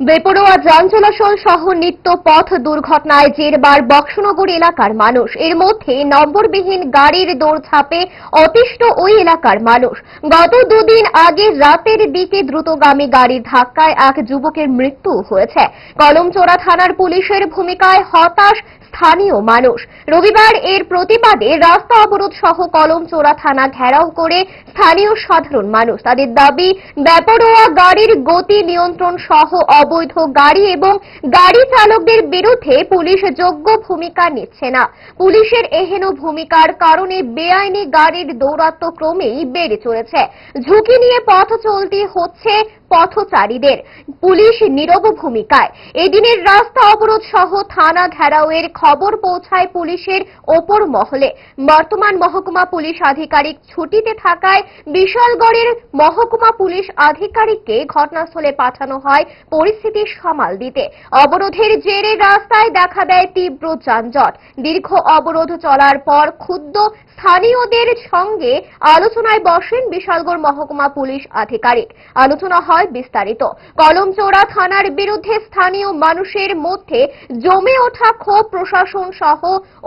বেপরোয়া যান চলাচল সহ নিত্য পথ দুর্ঘটনায় জেরবার বক্সনগর এলাকার মানুষ। এর মধ্যে নম্বরবিহীন গাড়ির দৌড়ঝাঁপে অতিষ্ঠ ওই এলাকার মানুষ। গত দুদিন আগে রাতের দিকে দ্রুতগামী গাড়ির ধাক্কায় এক যুবকের মৃত্যু হয়েছে। কলমচোরা থানার পুলিশের ভূমিকায় হতাশ স্থানীয় মানুষ। রবিবার এর প্রতিবাদে রাস্তা অবরোধ সহ কলম চোরা থানা ঘেরাও করে স্থানীয় সাধারণ মানুষ। তাদের দাবি, বেপরোয়া গাড়ির গতি নিয়ন্ত্রণ সহ অবৈধ গাড়ি এবং গাড়ি চালকদের বিরুদ্ধে পুলিশ যোগ্য ভূমিকা নিচ্ছে না। পুলিশের এহেন ভূমিকার কারণে বেআইনি গাড়ির দৌরাত্ম্য ক্রমেই বেড়ে চলেছে। ঝুঁকি নিয়ে পথ চলতে হচ্ছে পথচারীদের। পুলিশ নীরব ভূমিকায়। এদিনের রাস্তা অবরোধ সহ থানা ঘেরাওয়ের খবর পৌঁছায় পুলিশের ওপর মহলে। বর্তমান মহকুমা পুলিশ আধিকারিক ছুটিতে থাকায় বিশালগড়ের মহকুমা পুলিশ আধিকারিককে ঘটনাস্থলে পাঠানো হয় পরিস্থিতি সামাল দিতে। অবরোধের জেরে রাস্তায় দেখা দেয় তীব্র যানজট। দীর্ঘ অবরোধ চলার পর ক্ষুদ্র স্থানীয়দের সঙ্গে আলোচনায় বসেন বিশালগড় মহকুমা পুলিশ আধিকারিক। আলোচনা হয় বিস্তারিত। কলমচোরা থানার বিরুদ্ধে স্থানীয় মানুষের মধ্যে জমে ওঠা ক্ষোভ প্রশাসন সহ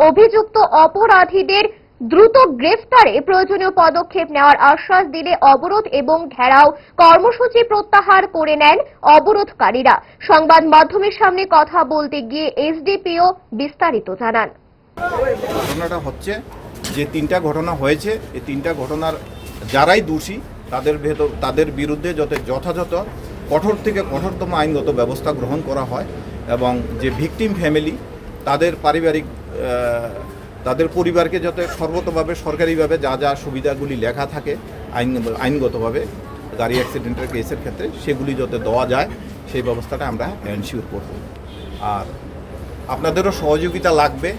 অভিযুক্ত অপরাধীদের দ্রুত গ্রেফতারে প্রয়োজনীয় পদক্ষেপ নেওয়ার আশ্বাস দিলে অবরোধ এবং ঘেরাও কর্মসূচি প্রত্যাহার করে নেন অবরোধকারীরা। সংবাদ মাধ্যমের সামনে কথা বলতে গিয়ে এসডিপিও বিস্তারিত জানান। ঘটনাটা হচ্ছে যে তিনটা ঘটনা হয়েছে। এই তিনটা ঘটনার যারাই দোষী, তাদের ভেতর, তাদের বিরুদ্ধে যাতে যথাযথ কঠোর থেকে কঠোরতম আইনগত ব্যবস্থা গ্রহণ করা হয় এবং যে ভিকটিম ফ্যামিলি তাদের পারিবারিক তাদের পরিবারকে যাতে সর্বতভাবে সরকারিভাবে যা যা সুবিধাগুলি লেখা থাকে আইন, আইনগতভাবে গাড়ি অ্যাক্সিডেন্টের কেসের ক্ষেত্রে সেগুলি যাতে দেওয়া যায়, সেই ব্যবস্থাটা আমরা এনশিওর করব। আর আপনাদেরও সহযোগিতা লাগবে